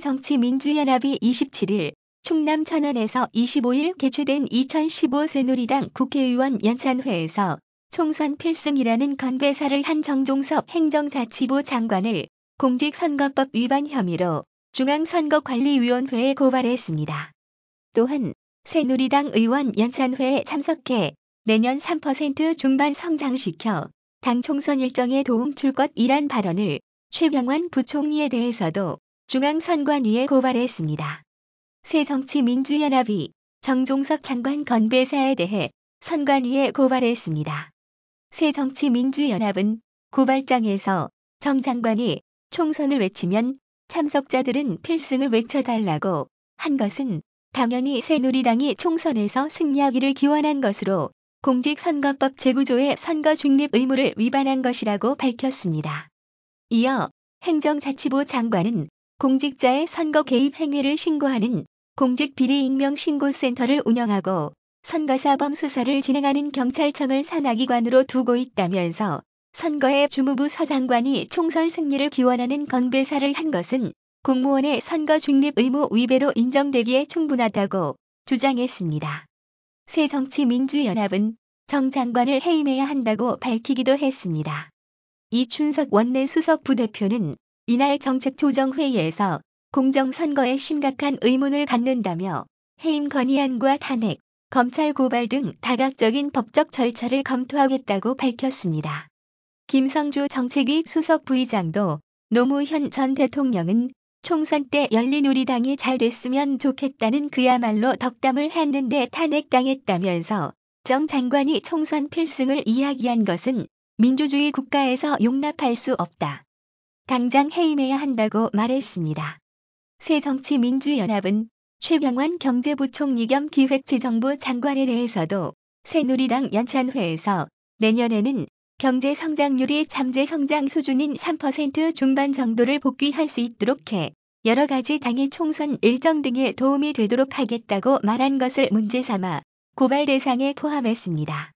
새정치민주연합이 27일 충남 천안에서 25일 개최된 2015 새누리당 국회의원 연찬회에서 총선 필승이라는 건배사를 한 정종섭 행정자치부 장관을 공직선거법 위반 혐의로 중앙선거관리위원회에 고발했습니다. 또한 새누리당 의원 연찬회에 참석해 내년 3% 중반 성장시켜 당 총선 일정에 도움 줄 것이란 발언을 최병환 부총리에 대해서도 중앙선관위에 고발했습니다. 새정치민주연합이 정종섭 장관 건배사에 대해 선관위에 고발했습니다. 새정치민주연합은 고발장에서 정 장관이 총선을 외치면 참석자들은 필승을 외쳐달라고 한 것은 당연히 새누리당이 총선에서 승리하기를 기원한 것으로 공직선거법 제9조의 선거 중립 의무를 위반한 것이라고 밝혔습니다. 이어 행정자치부 장관은 공직자의 선거 개입 행위를 신고하는 공직비리익명신고센터를 운영하고 선거사범 수사를 진행하는 경찰청을 산하기관으로 두고 있다면서 선거의 주무부 서장관이 총선 승리를 기원하는 건배사를 한 것은 공무원의 선거 중립 의무 위배로 인정되기에 충분하다고 주장했습니다. 새정치민주연합은 정 장관을 해임해야 한다고 밝히기도 했습니다. 이춘석 원내 수석 부대표는 이날 정책조정회의에서 공정선거에 심각한 의문을 갖는다며 해임 건의안과 탄핵, 검찰 고발 등 다각적인 법적 절차를 검토하겠다고 밝혔습니다. 김성주 정책위 수석 부의장도 노무현 전 대통령은 총선 때 열린우리당이 잘 됐으면 좋겠다는 그야말로 덕담을 했는데 탄핵당했다면서 정 장관이 총선 필승을 이야기한 것은 민주주의 국가에서 용납할 수 없다. 당장 해임해야 한다고 말했습니다. 새정치민주연합은 최병환 경제부총리 겸 기획재정부 장관에 대해서도 새누리당 연찬회에서 내년에는 경제 성장률이 잠재 성장 수준인 3% 중반 정도를 복귀할 수 있도록 해 여러 가지 당의 총선 일정 등에 도움이 되도록 하겠다고 말한 것을 문제 삼아 고발 대상에 포함했습니다.